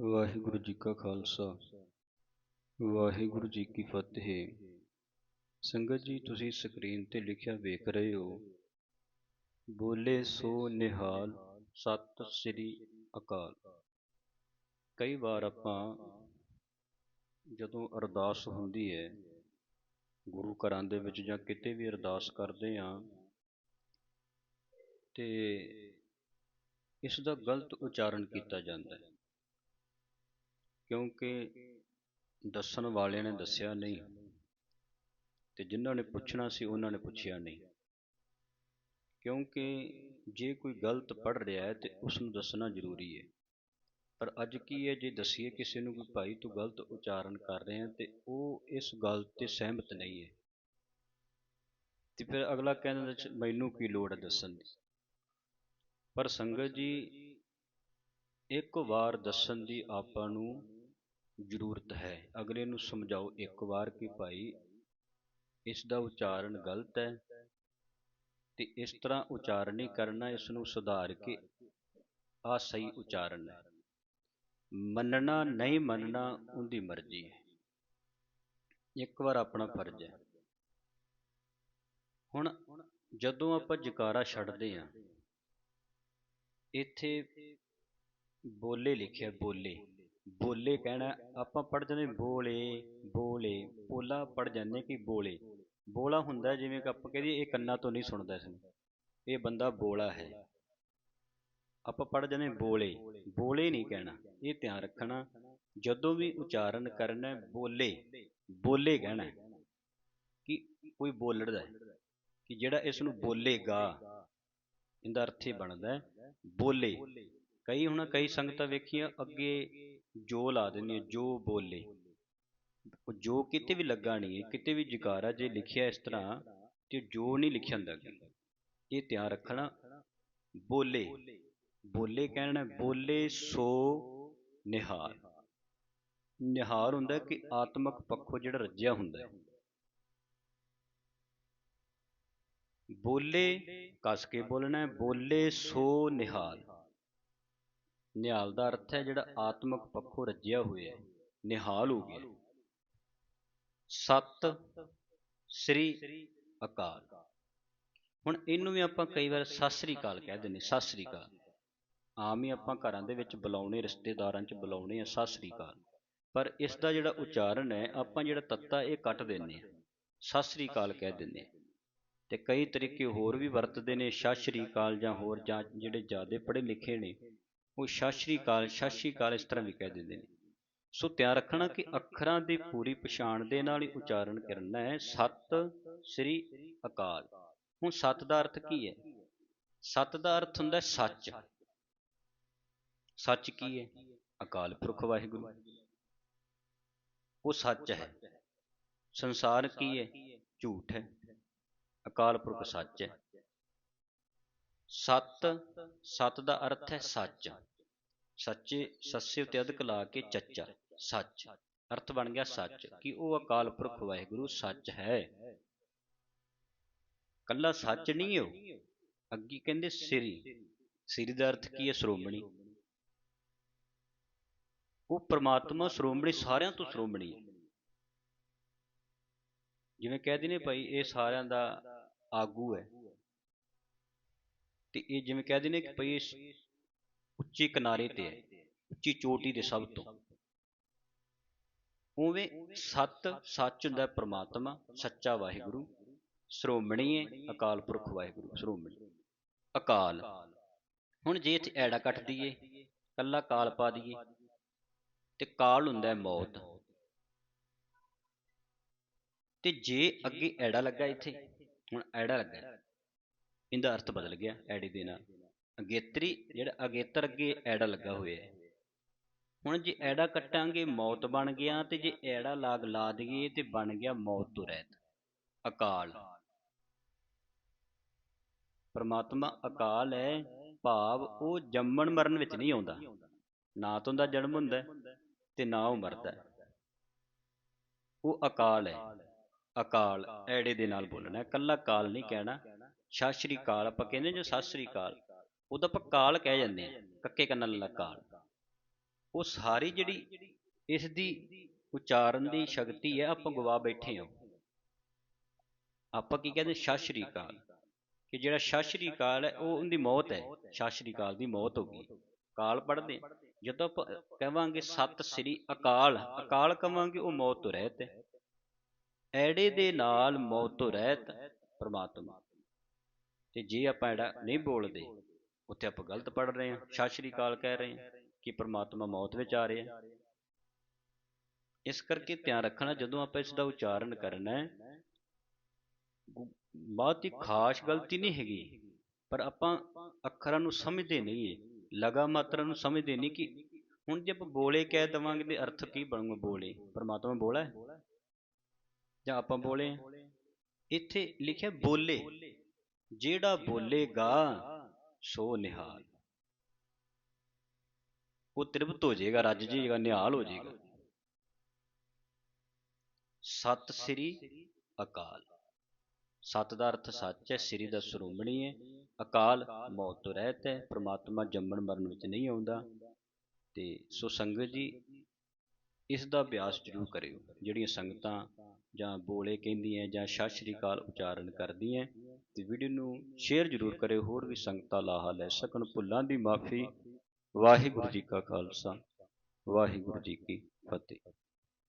ਵਾਹਿਗੁਰੂ ਜੀ ਕਾ ਖਾਲਸਾ। ਵਾਹਿਗੁਰੂ ਜੀ ਕੀ ਫਤਿਹ। ਸੰਗਤ ਜੀ, ਤੁਸੀਂ ਸਕਰੀਨ ਤੇ ਲਿਖਿਆ ਵੇਖ ਰਹੇ ਹੋ। ਬੋਲੇ ਸੋ ਨਿਹਾਲ ਸਤਿ ਸ੍ਰੀ ਅਕਾਲ। ਕਈ ਵਾਰ ਆਪਾਂ ਜਦੋਂ ਅਰਦਾਸ ਹੁੰਦੀ ਹੈ, ਗੁਰੂ ਘਰਾਂ ਦੇ ਵਿੱਚ ਜਾਂ ਕਿਤੇ ਵੀ ਅਰਦਾਸ ਕਰਦੇ ਹਾਂ, ਤੇ ਇਸ ਦਾ ਗਲਤ ਉਚਾਰਨ ਕੀਤਾ ਜਾਂਦਾ ਹੈ। ਕਿਉਂਕਿ ਦੱਸਣ ਵਾਲਿਆਂ ਨੇ ਦੱਸਿਆ ਨਹੀਂ ਤੇ ਜਿਨ੍ਹਾਂ ਨੇ ਪੁੱਛਣਾ ਸੀ ਉਹਨਾਂ ਨੇ ਪੁੱਛਿਆ ਨਹੀਂ। ਕਿਉਂਕਿ ਜੇ ਕੋਈ ਗਲਤ ਪੜ੍ਹ ਰਿਹਾ ਹੈ ਤੇ ਉਸ ਨੂੰ ਦੱਸਣਾ ਜ਼ਰੂਰੀ ਹੈ। ਪਰ ਅੱਜ ਕੀ ਹੈ, ਜੇ ਦਸੀਏ ਕਿਸੇ ਨੂੰ ਕਿ ਭਾਈ ਤੂੰ ਗਲਤ ਉਚਾਰਨ ਕਰ ਰਿਹਾ ਤੇ ਉਹ ਇਸ ਗੱਲ ਤੇ ਸਹਿਮਤ ਨਹੀਂ ਹੈ। ਤੇ ਫਿਰ ਅਗਲਾ ਕਹਿੰਦਾ ਮੈਨੂੰ ਕੀ ਲੋੜ ਹੈ ਦੱਸਣ ਦੀ? ਪਰ ਸੰਗਤ ਜੀ, ਇੱਕ ਵਾਰ ਦੱਸਣ ਦੀ ਆਪਾਂ ਨੂੰ ਜ਼ਰੂਰਤ ਹੈ। ਅਗਲੇ ਨੂੰ ਸਮਝਾਓ ਇੱਕ ਵਾਰ ਕਿ ਭਾਈ, ਇਸ ਦਾ ਉਚਾਰਨ ਗਲਤ ਹੈ ਤੇ ਇਸ ਤਰ੍ਹਾਂ ਉਚਾਰਨ ਨਹੀਂ ਕਰਨਾ, ਇਸ ਨੂੰ ਸੁਧਾਰ ਕੇ ਆ ਸਹੀ ਉਚਾਰਨ ਹੈ। ਮੰਨਣਾ ਨਹੀਂ ਮੰਨਣਾ ਉਹਦੀ ਮਰਜ਼ੀ ਹੈ। ਇੱਕ ਵਾਰ ਆਪਣਾ ਫਰਜ਼ ਹੈ। ਹੁਣ ਜਦੋਂ ਆਪਾਂ ਜਕਾਰਾ ਛੱਡਦੇ ਹਾਂ, ਇੱਥੇ ਬੋਲੇ ਲਿਖਿਆ ਬੋਲੇ। ਬੋਲੇ ਕਹਿਣਾ ਆਪਾਂ ਪੜ ਜਾਂਦੇ ਬੋਲੇ ਬੋਲੇ। ਬੋਲਾ। ਪੜ ਜਾਂਦੇ ਕਿ ਬੋਲੇ। ਬੋਲਾ ਹੁੰਦਾ ਜਿਵੇਂ ਕਿ ਆਪਾਂ ਕਹਦੇ ਇਹ ਕੰਨਾਂ ਤੋਂ ਨਹੀਂ ਸੁਣਦਾ ਇਸ ਨੂੰ। ਇਹ ਬੰਦਾ ਬੋਲਾ ਹੈ। ਆਪਾਂ ਪੜ ਜਾਂਦੇ ਬੋਲੇ। ਬੋਲੇ। ਨਹੀਂ ਕਹਿਣਾ। ਇਹ ਧਿਆਨ ਰੱਖਣਾ ਜਦੋਂ ਵੀ ਉਚਾਰਨ ਕਰਨਾ ਬੋਲੇ। ਬੋਲੇ ਕਹਿਣਾ ਕਿ ਕੋਈ ਬੋਲਦਾ ਹੈ। ਕਿ ਜਿਹੜਾ ਇਸ ਨੂੰ ਬੋਲੇਗਾ ਇਹਦਾ ਅਰਥ ਹੀ ਬਣਦਾ ਬੋਲੇ। ਕਈ ਹੁਣ ਕਈ ਸੰਗਤਾਂ ਵੇਖੀਆਂ ਅੱਗੇ ਜੋ ਲਾ ਦਿੰਦੀਆਂ ਜੋ ਬੋਲੇ। ਜੋ ਕਿਤੇ ਵੀ ਲੱਗਾ ਨਹੀਂ ਹੈ ਕਿਤੇ ਵੀ ਜਕਾਰਾ ਜੇ ਲਿਖਿਆ ਇਸ ਤਰ੍ਹਾਂ, ਤੇ ਜੋ ਨਹੀਂ ਲਿਖਿਆ ਹੁੰਦਾ। ਇਹ ਧਿਆਨ ਰੱਖਣਾ, ਬੋਲੇ। ਬੋਲੇ ਕਹਿਣਾ, ਬੋਲੇ ਸੋ ਨਿਹਾਰ। ਨਿਹਾਰ ਹੁੰਦਾ ਕਿ ਆਤਮਕ ਪੱਖੋਂ ਜਿਹੜਾ ਰੱਜਿਆ ਹੁੰਦਾ ਹੈ। ਬੋਲੇ, ਕਸ ਕੇ ਬੋਲਣਾ ਬੋਲੇ ਸੋ ਨਿਹਾਲ ਨਿਹਾਲ ਦਾ ਅਰਥ ਹੈ ਜਿਹੜਾ ਆਤਮਿਕ ਪੱਖੋਂ ਰੱਜਿਆ ਹੋਇਆ ਹੈ, ਨਿਹਾਲ ਹੋ ਗਿਆ। ਸਤ ਸ੍ਰੀ ਅਕਾਲ। ਹੁਣ ਇਹਨੂੰ ਵੀ ਆਪਾਂ ਕਈ ਵਾਰ ਸਤਿ ਸ੍ਰੀ ਅਕਾਲ ਕਹਿ ਦਿੰਦੇ, ਸਤਿ ਸ੍ਰੀ ਅਕਾਲ। ਆਮ ਹੀ ਆਪਾਂ ਘਰਾਂ ਦੇ ਵਿੱਚ ਬੁਲਾਉਣੇ, ਰਿਸ਼ਤੇਦਾਰਾਂ 'ਚ ਬੁਲਾਉਣੇ ਆ ਸਤਿ ਸ੍ਰੀ ਅਕਾਲ। ਪਰ ਇਸ ਦਾ ਜਿਹੜਾ ਉਚਾਰਨ ਹੈ, ਆਪਾਂ ਜਿਹੜਾ ਤੱਤਾ ਇਹ ਕੱਟ ਦਿੰਦੇ ਆ, ਸਤਿ ਸ੍ਰੀ ਅਕਾਲ ਕਹਿ ਦਿੰਦੇ ਆ। ਤੇ ਕਈ ਤਰੀਕੇ ਹੋਰ ਵੀ ਵਰਤਦੇ ਨੇ, ਸਤਿ ਸ੍ਰੀ ਅਕਾਲ ਜਾਂ ਹੋਰ ਜਾਂ ਜਿਹੜੇ ਜ਼ਿਆਦਾ ਪੜ੍ਹੇ ਲਿਖੇ ਨੇ ਉਹ ਸਤਿ ਸ੍ਰੀ ਅਕਾਲ ਸਤਿ ਸ੍ਰੀ ਅਕਾਲ ਇਸ ਤਰ੍ਹਾਂ ਵੀ ਕਹਿ ਦਿੰਦੇ ਨੇ। ਸੋ ਧਿਆਨ ਰੱਖਣਾ ਕਿ ਅੱਖਰਾਂ ਦੀ ਪੂਰੀ ਪਛਾਣ ਦੇ ਨਾਲ ਹੀ ਉਚਾਰਨ ਕਰਨਾ ਹੈ। ਸਤ ਸ੍ਰੀ ਅਕਾਲ। ਹੁਣ ਸਤ ਦਾ ਅਰਥ ਕੀ ਹੈ? ਸਤ ਦਾ ਅਰਥ ਹੁੰਦਾ ਸੱਚ। ਸੱਚ ਕੀ ਹੈ? ਅਕਾਲ ਪੁਰਖ ਵਾਹਿਗੁਰੂ। ਉਹ ਸੱਚ ਹੈ। ਸੰਸਾਰ ਕੀ ਹੈ? ਝੂਠ ਹੈ। ਅਕਾਲ ਪੁਰਖ ਸੱਚ ਹੈ। ਸਤ ਸਤ ਦਾ ਅਰਥ ਹੈ ਸੱਚ। ਸੱਚੇ ਸੱਸੇ ਉਤੇ ਅਧਿਕ ਲਾ ਕੇ ਚੱਚਾ, ਸੱਚ। ਅਰਥ ਬਣ ਗਿਆ ਸੱਚ ਕਿ ਉਹ ਅਕਾਲ ਪੁਰਖ ਵਾਹਿਗੁਰੂ ਸੱਚ ਹੈ। ਕੱਲਾ ਸੱਚ ਨਹੀਂ ਉਹ। ਅੱਗੇ ਕਹਿੰਦੇ ਸ੍ਰੀ। ਸ੍ਰੀ ਦਾ ਅਰਥ ਕੀ ਹੈ ਸ਼੍ਰੋਮਣੀ? ਉਹ ਪ੍ਰਮਾਤਮਾ ਸ਼੍ਰੋਮਣੀ ਸਾਰਿਆਂ ਤੋਂ ਸ਼੍ਰੋਮਣੀ ਹੈ। ਜਿਵੇਂ ਕਹਿੰਦੇ ਨੇ ਭਾਈ, ਇਹ ਸਾਰਿਆਂ ਦਾ ਆਗੂ ਹੈ। ਤੇ ਇਹ ਜਿਵੇਂ ਕਹਿੰਦੇ ਨੇ ਕਿ ਭਾਈ ਉੱਚੇ ਕਿਨਾਰੇ ਤੇ ਹੈ, ਉੱਚੀ ਚੋਟੀ ਦੇ ਸਭ ਤੋਂ। ਉਵੇਂ ਸਤ ਸੱਚ ਹੁੰਦਾ ਪ੍ਰਮਾਤਮਾ, ਸੱਚਾ ਵਾਹਿਗੁਰੂ, ਸ਼੍ਰੋਮਣੀ ਹੈ ਅਕਾਲ ਪੁਰਖ ਵਾਹਿਗੁਰੂ, ਸ਼੍ਰੋਮਣੀ। ਅਕਾਲ। ਹੁਣ ਜੇ ਇੱਥੇ ਐੜਾ ਕੱਟ ਦਈਏ, ਕੱਲਾ ਕਾਲ ਪਾ ਦਈਏ, ਤੇ ਕਾਲ ਹੁੰਦਾ ਮੌਤ। ਤੇ ਜੇ ਅੱਗੇ ਐੜਾ ਲੱਗਾ ਇੱਥੇ, ਹੁਣ ਐੜਾ ਲੱਗਾ। ਇਹਦਾ ਅਰਥ ਬਦਲ ਗਿਆ ਐੜੇ ਦੇ ਨਾਲ। ਅਗੇਤਰੀ ਜਿਹੜਾ ਅਗੇਤਰ ਅੱਗੇ ਐੜਾ ਲੱਗਾ ਹੋਇਆ ਹੈ। ਹੁਣ ਜੇ ਐੜਾ ਕੱਟਾਂਗੇ, ਮੌਤ ਬਣ ਗਿਆ ਤੇ ਜੇ ਐੜਾ ਲਾਗ ਲਾ ਦਈਏ ਤੇ ਬਣ ਗਿਆ ਮੌਤ ਤੋਂ ਰਹਿਤ। ਅਕਾਲ। ਪਰਮਾਤਮਾ ਅਕਾਲ ਹੈ, ਭਾਵ ਉਹ ਜੰਮਣ ਮਰਨ ਵਿੱਚ ਨਹੀਂ ਆਉਂਦਾ। ਨਾ ਤਾਂ ਉਹਦਾ ਜਨਮ ਹੁੰਦਾ ਤੇ ਨਾ ਉਹ ਮਰਦਾ। ਉਹ ਅਕਾਲ ਹੈ। ਅਕਾਲ ਐੜੇ ਦੇ ਨਾਲ ਬੋਲਣਾ। ਕੱਲਾ ਕਾਲ ਨਹੀਂ ਕਹਿਣਾ। ਸਤਿ ਸ਼੍ਰੀ ਅਕਾਲ ਆਪਾਂ ਕਹਿੰਦੇ ਜੋ ਸਤਿ ਸ਼੍ਰੀ ਅਕਾਲ। ਉਹਦਾ ਆਪਾਂ ਕਾਲ ਕਹਿ ਜਾਂਦੇ ਆ ਕੱਕੇ ਕੰਨਾਂ ਨਾਲ ਕਾਲ। ਉਹ ਸਾਰੀ ਜਿਹੜੀ ਇਸ ਦੀ ਉਚਾਰਨ ਦੀ ਸ਼ਕਤੀ ਹੈ, ਆਪਾਂ ਗਵਾ ਬੈਠੇ ਹਾਂ। ਆਪਾਂ ਕੀ ਕਹਿੰਦੇ ਸਤਿ ਸ਼੍ਰੀ ਅਕਾਲ। ਕਿ ਜਿਹੜਾ ਸਤਿ ਸ਼੍ਰੀ ਅਕਾਲ ਹੈ, ਉਹ ਉਹਦੀ ਮੌਤ ਹੈ। ਸਤਿ ਸ਼੍ਰੀ ਅਕਾਲ ਦੀ ਮੌਤ ਹੋ ਗਈ। ਕਾਲ ਪੜ੍ਹਦੇ ਜਦੋਂ ਆਪਾਂ ਕਹਾਂਗੇ ਸਤਿ ਸ਼੍ਰੀ ਅਕਾਲ ਅਕਾਲ ਕਹਾਂਗੇ ਉਹ ਮੌਤ ਤੋਂ ਰਹਿਤ ਹੈ। ਐੜੇ ਦੇ ਨਾਲ ਮੌਤ ਤੋਂ ਰਹਿਤ ਪ੍ਰਮਾਤਮਾ। ਤੇ ਜੇ ਆਪਾਂ ਐੜਾ ਨਹੀਂ ਬੋਲਦੇ ਉੱਥੇ ਆਪਾਂ ਗਲਤ ਪੜ੍ਹ ਰਹੇ ਹਾਂ, ਸਤਿ ਸ਼੍ਰੀ ਅਕਾਲ ਕਹਿ ਰਹੇ ਹਾਂ ਕਿ ਪ੍ਰਮਾਤਮਾ ਮੌਤ ਵਿੱਚ ਆ ਰਿਹਾ। ਇਸ ਕਰਕੇ ਧਿਆਨ ਰੱਖਣਾ, ਜਦੋਂ ਆਪਾਂ ਇਸ ਦਾ ਉਚਾਰਨ ਕਰਨਾ ਹੈ ਬਹੁਤ ਹੀ ਖਾਸ ਗਲਤੀ ਨਹੀਂ ਹੈਗੀ, ਪਰ ਆਪਾਂ ਅੱਖਰਾਂ ਨੂੰ ਸਮਝਦੇ ਨਹੀਂ ਲਗਾ ਮਾਤਰਾ ਨੂੰ ਸਮਝਦੇ ਨਹੀਂ ਕਿ ਹੁਣ ਜੇ ਆਪਾਂ ਬੋਲੇ ਕਹਿ ਦਵਾਂਗੇ ਤੇ ਅਰਥ ਕੀ ਬਣੂਗਾ ਬੋਲੇ? ਪਰਮਾਤਮਾ ਬੋਲਾ ਹੈ? ਜਾਂ ਆਪਾਂ ਬੋਲੇ ਇੱਥੇ ਲਿਖਿਆ ਬੋਲੇ, ਜਿਹੜਾ ਬੋਲੇਗਾ ਸੋ ਨਿਹਾਲ। ਉਹ ਤ੍ਰਿਪਤ ਹੋ ਜਾਏਗਾ, ਰੱਜ ਜਾਏਗਾ, ਨਿਹਾਲ ਹੋ ਜਾਏਗਾ। ਸਤਿ ਸ੍ਰੀ ਅਕਾਲ। ਸਤ ਦਾ ਅਰਥ ਸੱਚ ਹੈ, ਸ੍ਰੀ ਦਾ ਸ਼੍ਰੋਮਣੀ ਹੈ। ਅਕਾਲ ਮੌਤ ਤੋਂ ਰਹਿਤ ਹੈ, ਪ੍ਰਮਾਤਮਾ ਜੰਮਣ ਮਰਨ ਵਿੱਚ ਨਹੀਂ ਆਉਂਦਾ। ਤੇ ਸੋ ਸੰਗਤ ਜੀ, ਇਸ ਦਾ ਅਭਿਆਸ ਜ਼ਰੂਰ ਕਰਿਓ। ਜਿਹੜੀਆਂ ਸੰਗਤਾਂ ਜਾਂ ਬੋਲੇ ਕਹਿੰਦੀਆਂ ਜਾਂ ਸਤਿ ਸ਼੍ਰੀ ਅਕਾਲ ਉਚਾਰਨ ਕਰਦੀਆਂ ਤੇ ਵੀਡੀਓ ਨੂੰ ਸ਼ੇਅਰ ਜ਼ਰੂਰ ਕਰਿਓ, ਹੋਰ ਵੀ ਸੰਗਤਾਂ ਲਾਹਾ ਲੈ ਸਕਣ। ਭੁੱਲਾਂ ਦੀ ਮਾਫੀ। ਵਾਹਿਗੁਰੂ ਜੀ ਕਾ ਖਾਲਸਾ। ਵਾਹਿਗੁਰੂ ਜੀ ਕੀ ਫਤਿਹ।